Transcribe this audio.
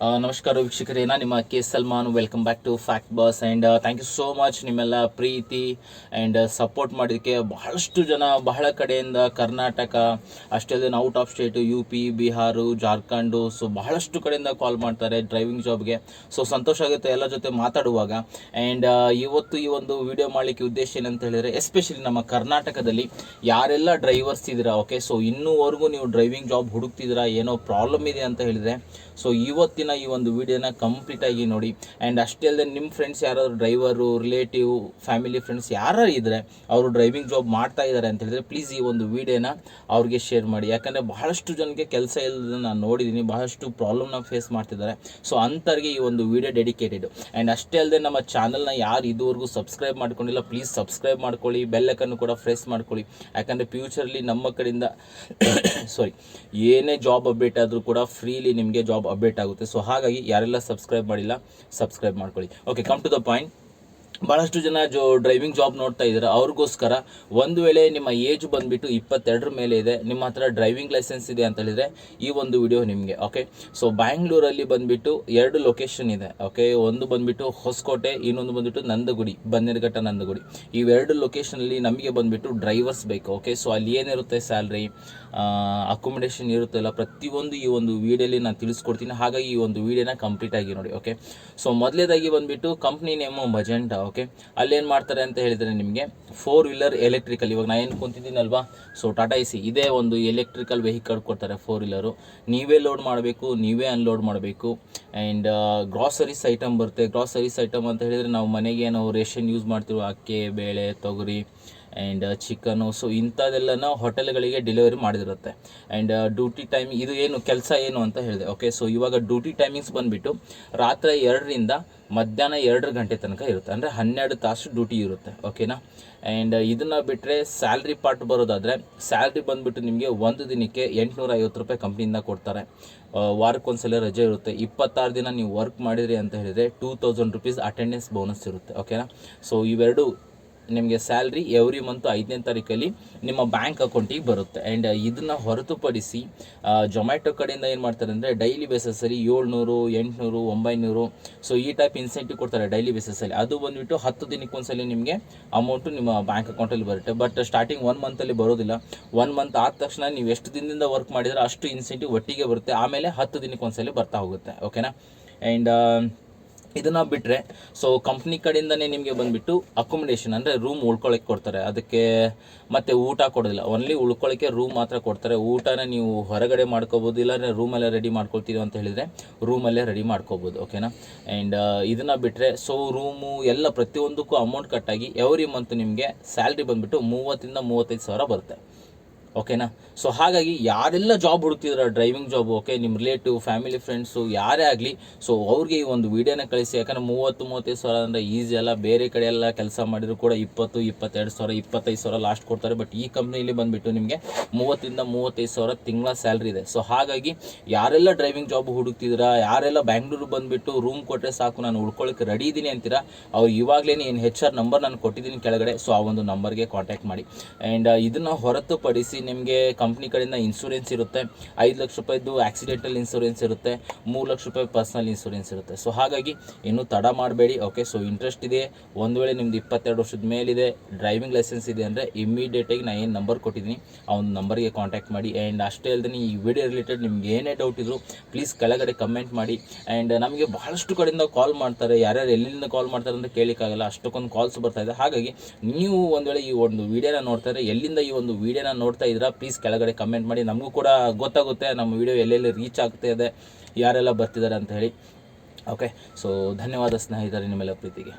ನಮಸ್ಕಾರ ವೀಕ್ಷಕರೇ, ನಾನು ನಿಮ್ಮ K Salman. Welcome back to fact boss and thank you so much ನಿಮ್ಮೆಲ್ಲ ಪ್ರೀತಿ ಆ್ಯಂಡ್ ಸಪೋರ್ಟ್ ಮಾಡಿದ್ದಕ್ಕೆ ಬಹಳಷ್ಟು ಜನ ಬಹಳ ಕಡೆಯಿಂದ ಕರ್ನಾಟಕ ಅಷ್ಟೇ ಅಲ್ಲದೆ out of state U P Bihar Jharkhand so ಬಹಳಷ್ಟು ಕಡೆಯಿಂದ ಕಾಲ್ ಮಾಡ್ತಾರೆ ಡ್ರೈವಿಂಗ್ ಜಾಬ್ಗೆ ಸೊ ಸಂತೋಷ ಆಗುತ್ತೆ ಎಲ್ಲ ಜೊತೆ ಮಾತಾಡುವಾಗ. ಆ್ಯಂಡ್ ಇವತ್ತು ಈ ಒಂದು ವಿಡಿಯೋ ಮಾಡಲಿಕ್ಕೆ ಉದ್ದೇಶ ಏನಂತ ಹೇಳಿದರೆ ಎಸ್ಪೆಷಲಿ ನಮ್ಮ ಕರ್ನಾಟಕದಲ್ಲಿ ಯಾರೆಲ್ಲ ಡ್ರೈವರ್ಸ್ ಇದ್ದೀರಾ ಓಕೆ ಸೊ ಇನ್ನೂವರೆಗೂ ನೀವು ಡ್ರೈವಿಂಗ್ ಜಾಬ್ ಹುಡುಕ್ತಿದ್ದೀರಾ, ಏನೋ ಪ್ರಾಬ್ಲಮ್ ಇದೆ ಅಂತ ಹೇಳಿದರೆ ಸೊ ಇವತ್ತಿನ ಈ ಒಂದು ವಿಡಿಯೋನ ಕಂಪ್ಲೀಟಾಗಿ ನೋಡಿ. ಆ್ಯಂಡ್ ಅಷ್ಟೇ ಅಲ್ಲದೆ ನಿಮ್ಮ ಫ್ರೆಂಡ್ಸ್ ಯಾರಾದರೂ ಡ್ರೈವರು ರಿಲೇಟಿವ್ ಫ್ಯಾಮಿಲಿ ಫ್ರೆಂಡ್ಸ್ ಯಾರು ಇದ್ದರೆ ಅವರು ಡ್ರೈವಿಂಗ್ ಜಾಬ್ ಮಾಡ್ತಾ ಇದ್ದಾರೆ ಅಂತ ಹೇಳಿದ್ರೆ ಪ್ಲೀಸ್ ಈ ಒಂದು ವಿಡಿಯೋನ ಅವ್ರಿಗೆ ಶೇರ್ ಮಾಡಿ. ಯಾಕಂದರೆ ಬಹಳಷ್ಟು ಜನಕ್ಕೆ ಕೆಲಸ ಇಲ್ಲದ ನಾನು ನೋಡಿದ್ದೀನಿ ಬಹಳಷ್ಟು ಪ್ರಾಬ್ಲಮ್ನ ಫೇಸ್ ಮಾಡ್ತಿದ್ದಾರೆ. ಸೊ ಅಂಥವ್ರಿಗೆ ಈ ಒಂದು ವಿಡಿಯೋ ಡೆಡಿಕೇಟೆಡ್ ಆ್ಯಂಡ್ ಅಷ್ಟೇ ಅಲ್ಲದೆ ನಮ್ಮ ಚಾನಲ್ನ ಯಾರು ಇದುವರೆಗೂ ಸಬ್ಸ್ಕ್ರೈಬ್ ಮಾಡ್ಕೊಂಡಿಲ್ಲ ಪ್ಲೀಸ್ ಸಬ್ಸ್ಕ್ರೈಬ್ ಮಾಡ್ಕೊಳ್ಳಿ ಬೆಲ್ಲಕ್ಕನ್ನು ಕೂಡ ಪ್ರೆಸ್ ಮಾಡ್ಕೊಳ್ಳಿ. ಯಾಕಂದರೆ ಫ್ಯೂಚರ್ಲಿ ನಮ್ಮ ಕಡೆಯಿಂದ ಸಾರಿ ಏನೇ ಜಾಬ್ ಅಪ್ಡೇಟ್ ಆದರೂ ಕೂಡ ಫ್ರೀಲಿ ನಿಮಗೆ ಜಾಬ್ ಅಪ್ಡೇಟ್ ಆಗುತ್ತೆ. ಸೊ ಹಾಗಾಗಿ ಯಾರೆಲ್ಲ ಸಬ್ಸ್ಕ್ರೈಬ್ ಮಾಡಿಲ್ಲ ಸಬ್ಸ್ಕ್ರೈಬ್ ಮಾಡ್ಕೊಳ್ಳಿ. Okay come to the point ಭಾಳಷ್ಟು ಜನ ಜೋ ಡ್ರೈವಿಂಗ್ ಜಾಬ್ ನೋಡ್ತಾ ಇದ್ದಾರೆ. ಅವ್ರಿಗೋಸ್ಕರ ಒಂದು ವೇಳೆ ನಿಮ್ಮ ಏಜ್ ಬಂದುಬಿಟ್ಟು ಇಪ್ಪತ್ತೆರಡರ ಮೇಲೆ ಇದೆ, ನಿಮ್ಮ ಹತ್ರ ಡ್ರೈವಿಂಗ್ ಲೈಸೆನ್ಸ್ ಇದೆ ಅಂತ ಹೇಳಿದರೆ ಈ ಒಂದು ವಿಡಿಯೋ ನಿಮಗೆ ಓಕೆ ಸೊ ಬ್ಯಾಂಗ್ಳೂರಲ್ಲಿ ಬಂದುಬಿಟ್ಟು ಎರಡು ಲೊಕೇಶನ್ ಇದೆ ಓಕೆ ಒಂದು ಬಂದುಬಿಟ್ಟು ಹೊಸಕೋಟೆ, ಇನ್ನೊಂದು ಬಂದುಬಿಟ್ಟು ನಂದಗುಡಿ, ಬನ್ನೇರುಘಟ್ಟ ನಂದಗುಡಿ. ಇವೆರಡು ಲೊಕೇಶನಲ್ಲಿ ನಮಗೆ ಬಂದುಬಿಟ್ಟು ಡ್ರೈವರ್ಸ್ ಬೇಕು ಓಕೆ ಸೊ ಅಲ್ಲಿ ಏನಿರುತ್ತೆ ಸ್ಯಾಲ್ರಿ ಅಕೊಮಿಡೇಷನ್ ಇರುತ್ತಲ್ಲ ಪ್ರತಿಯೊಂದು ಈ ಒಂದು ವಿಡಿಯೋಲಿ ನಾನು ತಿಳಿಸ್ಕೊಡ್ತೀನಿ. ಹಾಗಾಗಿ ಈ ಒಂದು ವಿಡಿಯೋನ ಕಂಪ್ಲೀಟ್ ಆಗಿ ನೋಡಿ ಓಕೆ ಸೊ ಮೊದಲೇದಾಗಿ ಬಂದುಬಿಟ್ಟು ಕಂಪ್ನಿ ನೇಮು ಮಜೆಂಟಾ ಓಕೆ? ಅಲ್ಲೇನು ಮಾಡ್ತಾರೆ ಅಂತ ಹೇಳಿದರೆ ನಿಮಗೆ ಫೋರ್ ವೀಲರ್ ಎಲೆಕ್ಟ್ರಿಕಲ್ ಇವಾಗ ನಾನು ಏನು ಕುಂತಿದ್ದೀನಲ್ವಾ? ಸೊ ಟಾಟಾ ಎ ಸಿ ಇದೇ ಒಂದು ಎಲೆಕ್ಟ್ರಿಕಲ್ ವೆಹಿಕಲ್ ಕೊಡ್ತಾರೆ ಫೋರ್ ವೀಲರು ನೀವೇ ಲೋಡ್ ಮಾಡಬೇಕು, ನೀವೇ ಅನ್ಲೋಡ್ ಮಾಡಬೇಕು. ಆ್ಯಂಡ್ ಗ್ರಾಸರೀಸ್ ಐಟಮ್ ಬರುತ್ತೆ. ಗ್ರಾಸರೀಸ್ ಐಟಮ್ ಅಂತ ಹೇಳಿದರೆ ನಾವು ಮನೆಗೆ ನಾವು ರೇಷನ್ ಯೂಸ್ ಮಾಡ್ತೀವಿ ಅಕ್ಕಿ, ಬೇಳೆ, ತೊಗರಿ ಆ್ಯಂಡ್ ಚಿಕನು ಸೊ ಇಂಥದ್ದೆಲ್ಲನ ಹೋಟೆಲ್ಗಳಿಗೆ ಡೆಲಿವರಿ ಮಾಡಿದಿರುತ್ತೆ. ಆ್ಯಂಡ್ ಡ್ಯೂಟಿ ಟೈಮ್ ಇದು ಏನು ಕೆಲಸ ಏನು ಅಂತ ಹೇಳಿದೆ. ಓಕೆ ಸೊ ಇವಾಗ ಡ್ಯೂಟಿ ಟೈಮಿಂಗ್ಸ್ ಬಂದುಬಿಟ್ಟು ರಾತ್ರಿ ಎರಡರಿಂದ ಮಧ್ಯಾಹ್ನ ಎರಡು ಗಂಟೆ ತನಕ ಇರುತ್ತೆ. ಅಂದರೆ ಹನ್ನೆರಡು ತಾಸು ಡ್ಯೂಟಿ ಇರುತ್ತೆ. ಓಕೆನಾ ಆ್ಯಂಡ್ ಇದನ್ನು ಬಿಟ್ಟರೆ ಸ್ಯಾಲ್ರಿ ಪಾರ್ಟ್ ಬರೋದಾದರೆ ಸ್ಯಾಲ್ರಿ ಬಂದುಬಿಟ್ಟು ನಿಮಗೆ ಒಂದು ದಿನಕ್ಕೆ ಎಂಟುನೂರ ಐವತ್ತು ರೂಪಾಯಿ ಕಂಪ್ನಿಯಿಂದ ಕೊಡ್ತಾರೆ. ಆ, ವಾರಕ್ಕೊಂದ್ಸಲ ರಜೆ ಇರುತ್ತೆ. ಇಪ್ಪತ್ತಾರು ದಿನ ನೀವು ವರ್ಕ್ ಮಾಡಿದ್ರಿ ಅಂತ ಹೇಳಿದರೆ two thousand rupees attendance bonus ಇರುತ್ತೆ. ಓಕೆನಾ ಸೊ ಇವೆರಡು ನಿಮಗೆ ಸ್ಯಾಲ್ರಿ ಎವ್ರಿ ಮಂತ್ ಐದನೇ ತಾರೀಕಲ್ಲಿ ನಿಮ್ಮ ಬ್ಯಾಂಕ್ ಅಕೌಂಟಿಗೆ ಬರುತ್ತೆ. ಆ್ಯಂಡ್ ಇದನ್ನು ಹೊರತುಪಡಿಸಿ ಜೊಮ್ಯಾಟೊ ಕಡೆಯಿಂದ ಏನು ಮಾಡ್ತಾರೆ ಅಂದರೆ ಡೈಲಿ ಬೇಸಸ್ಸಲ್ಲಿ ಏಳ್ನೂರು, ಎಂಟುನೂರು, ಒಂಬೈನೂರು ಸೊ ಈ ಟೈಪ್ ಇನ್ಸೆಂಟಿವ್ ಕೊಡ್ತಾರೆ ಡೈಲಿ ಬೇಸಸ್ಸಲ್ಲಿ ಅದು ಬಂದುಬಿಟ್ಟು ಹತ್ತು ದಿನಕ್ಕೊಂದ್ಸಲ ನಿಮಗೆ ಅಮೌಂಟು ನಿಮ್ಮ ಬ್ಯಾಂಕ್ ಅಕೌಂಟಲ್ಲಿ ಬರುತ್ತೆ. ಬಟ್ ಸ್ಟಾರ್ಟಿಂಗ್ ಒನ್ ಮಂತಲ್ಲಿ ಬರೋದಿಲ್ಲ. ಒನ್ ಮಂತ್ ಆದ ತಕ್ಷಣ ನೀವು ಎಷ್ಟು ದಿನದಿಂದ ವರ್ಕ್ ಮಾಡಿದರೆ ಅಷ್ಟು ಇನ್ಸೆಂಟಿವ್ ಒಟ್ಟಿಗೆ ಬರುತ್ತೆ. ಆಮೇಲೆ ಹತ್ತು ದಿನಕ್ಕೊಂದ್ಸಲ ಬರ್ತಾ ಹೋಗುತ್ತೆ. ಓಕೆನಾ ಆ್ಯಂಡ್ ಇದನ್ನು ಬಿಟ್ಟರೆ ಸೊ ಕಂಪ್ನಿ ಕಡೆಯಿಂದನೇ ನಿಮಗೆ ಬಂದುಬಿಟ್ಟು ಅಕೊಮಿಡೇಷನ್ ಅಂದರೆ ರೂಮ್ ಉಳ್ಕೊಳ್ಳೋಕೆ ಕೊಡ್ತಾರೆ. ಅದಕ್ಕೆ ಮತ್ತೆ ಊಟ ಕೊಡೋದಿಲ್ಲ. ಓನ್ಲಿ ಉಳ್ಕೊಳ್ಳೋಕ್ಕೆ ರೂಮ್ ಮಾತ್ರ ಕೊಡ್ತಾರೆ. ಊಟನ ನೀವು ಹೊರಗಡೆ ಮಾಡ್ಕೋಬೋದು, ಇಲ್ಲಾಂದರೆ ರೂಮಲ್ಲೇ ರೆಡಿ ಮಾಡ್ಕೊಳ್ತೀವಿ ಅಂತ ಹೇಳಿದರೆ ರೂಮಲ್ಲೇ ರೆಡಿ ಮಾಡ್ಕೋಬೋದು ಓಕೆನಾ ಆ್ಯಂಡ್ ಇದನ್ನು ಬಿಟ್ಟರೆ ಸೊ ರೂಮು ಎಲ್ಲ ಪ್ರತಿಯೊಂದಕ್ಕೂ ಅಮೌಂಟ್ ಕಟ್ಟಾಗಿ ಎವ್ರಿ ಮಂತ್ ನಿಮಗೆ ಸ್ಯಾಲ್ರಿ ಬಂದುಬಿಟ್ಟು ಮೂವತ್ತಿಂದ ಮೂವತ್ತೈದು ಸಾವಿರ ಬರುತ್ತೆ. ಓಕೆನಾ ಸೊ ಹಾಗಾಗಿ ಯಾರೆಲ್ಲ ಜಾಬ್ ಹುಡುಕ್ತಿದ್ರ ಡ್ರೈವಿಂಗ್ ಜಾಬ್ ಓಕೆ ನಿಮ್ಮ ರಿಲೇಟಿವ್ ಫ್ಯಾಮಿಲಿ ಫ್ರೆಂಡ್ಸು ಯಾರೇ ಆಗಲಿ ಸೊ ಅವ್ರಿಗೆ ಈ ಒಂದು ವಿಡಿಯೋನ ಕಳಿಸಿ. ಯಾಕಂದ್ರೆ ಮೂವತ್ತು, ಮೂವತ್ತೈದು ಸಾವಿರ ಅಂದರೆ ಈಸಿ ಅಲ್ಲ. ಬೇರೆ ಕಡೆ ಎಲ್ಲ ಕೆಲಸ ಮಾಡಿದ್ರು ಕೂಡ ಇಪ್ಪತ್ತು, ಇಪ್ಪತ್ತೆರಡು ಸಾವಿರ, ಇಪ್ಪತ್ತೈದು ಸಾವಿರ ಲಾಸ್ಟ್ ಕೊಡ್ತಾರೆ. ಬಟ್ ಈ ಕಂಪ್ನಿಲಿ ಬಂದುಬಿಟ್ಟು ನಿಮಗೆ ಮೂವತ್ತಿಂದ ಮೂವತ್ತೈದು ಸಾವಿರ ತಿಂಗಳ ಸ್ಯಾಲ್ರಿ ಇದೆ. ಸೊ ಹಾಗಾಗಿ ಯಾರೆಲ್ಲ ಡ್ರೈವಿಂಗ್ ಜಾಬ್ ಹುಡುಕ್ತಿದ್ದೀರಾ ಯಾರೆಲ್ಲ ಬ್ಯಾಂಗ್ಳೂರು ಬಂದುಬಿಟ್ಟು ರೂಮ್ ಕೊಟ್ಟರೆ ಸಾಕು, ನಾನು ಉಳ್ಕೊಳ್ಳೋಕೆ ರೆಡಿ ಇದ್ದೀನಿ ಅಂತೀರಾ, ಅವ್ರು ಇವಾಗಲೇ ಏನು ಹೆಚ್ ಆರ್ ನಂಬರ್ ನಾನು ಕೊಟ್ಟಿದ್ದೀನಿ ಕೆಳಗಡೆ ಸೊ ಆ ಒಂದು ನಂಬರ್ಗೆ ಕಾಂಟ್ಯಾಕ್ಟ್ ಮಾಡಿ. ಆ್ಯಂಡ್ ಇದನ್ನು ಹೊರತುಪಡಿಸಿ ನಿಮಗೆ ಕಂಪ್ನಿ ಕಡೆಯಿಂದ ಇನ್ಶೂರೆನ್ಸ್ ಇರುತ್ತೆ. ಐದು ಲಕ್ಷ ರೂಪಾಯಿದ್ದು ಆಕ್ಸಿಡೆಂಟಲ್ ಇನ್ಶೂರೆನ್ಸ್ ಇರುತ್ತೆ. ಮೂರು ಲಕ್ಷ ರೂಪಾಯಿ ಪರ್ಸನಲ್ ಇನ್ಶೂರೆನ್ಸ್ ಇರುತ್ತೆ. ಸೊ ಹಾಗಾಗಿ ಇನ್ನೂ ತಡ ಮಾಡಬೇಡಿ. ಓಕೆ ಸೊ ಇಂಟ್ರೆಸ್ಟ್ ಇದೆ. ಒಂದು ವೇಳೆ ನಿಮ್ದು ಇಪ್ಪತ್ತೆರಡು ವರ್ಷದ ಮೇಲಿದೆ ಡ್ರೈವಿಂಗ್ ಲೈಸೆನ್ಸ್ ಇದೆ ಅಂದರೆ ಇಮ್ಮಿಡಿಯೇಟಾಗಿ ನಾನು ಏನು ನಂಬರ್ ಕೊಟ್ಟಿದ್ದೀನಿ, ಆ ಒಂದು ನಂಬರ್ಗೆ ಕಾಂಟ್ಯಾಕ್ಟ್ ಮಾಡಿ. ಆ್ಯಂಡ್ ಅಷ್ಟೇ ಅಲ್ಲದೆ ಈ ವಿಡಿಯೋ ರಿಲೇಟೆಡ್ ನಿಮ್ಗೆ ಏನೇ ಡೌಟ್ ಇದ್ರು ಪ್ಲೀಸ್ ಕೆಳಗಡೆ ಕಮೆಂಟ್ ಮಾಡಿ. ಆ್ಯಂಡ್ ನಮಗೆ ಬಹಳಷ್ಟು ಕಡೆಯಿಂದ ಕಾಲ್ ಮಾಡ್ತಾರೆ. ಯಾರ್ಯಾರು ಎಲ್ಲಿಂದ ಕಾಲ್ ಮಾಡ್ತಾರೆ ಅಂತ ಕೇಳಿಕ್ಕಾಗಲ್ಲ. ಅಷ್ಟಕ್ಕೊಂದು ಕಾಲ್ಸ್ ಬರ್ತಾ ಇದೆ. ಹಾಗಾಗಿ ನೀವು ಒಂದು ವೇಳೆ ಈ ಒಂದು ವಿಡಿಯೋನ ನೋಡ್ತಾರೆ ಎಲ್ಲಿಂದ ಈ ಒಂದು ವಿಡಿಯೋನ ನೋಡ್ತಾ ಇದ್ದೀರಾ ಪ್ಲೀಸ್ ಕೆಳಗಡೆ ಕಮೆಂಟ್ ಮಾಡಿ. ನಮಗೂ ಕೂಡ ಗೊತ್ತಾಗುತ್ತೆ. ನಮ್ಮ ವಿಡಿಯೋ ಎಲ್ಲೆಲ್ಲಿ ರೀಚ್ ಆಗ್ತಾ ಇದೆ, ಯಾರೆಲ್ಲ ಬರ್ತಿದ್ದಾರೆ ಅಂತ ಹೇಳಿ. ಓಕೆ ಸೊ ಧನ್ಯವಾದ ಸ್ನೇಹಿತರೆ ನಿಮ್ಮೆಲ್ಲ ಪ್ರೀತಿಗೆ.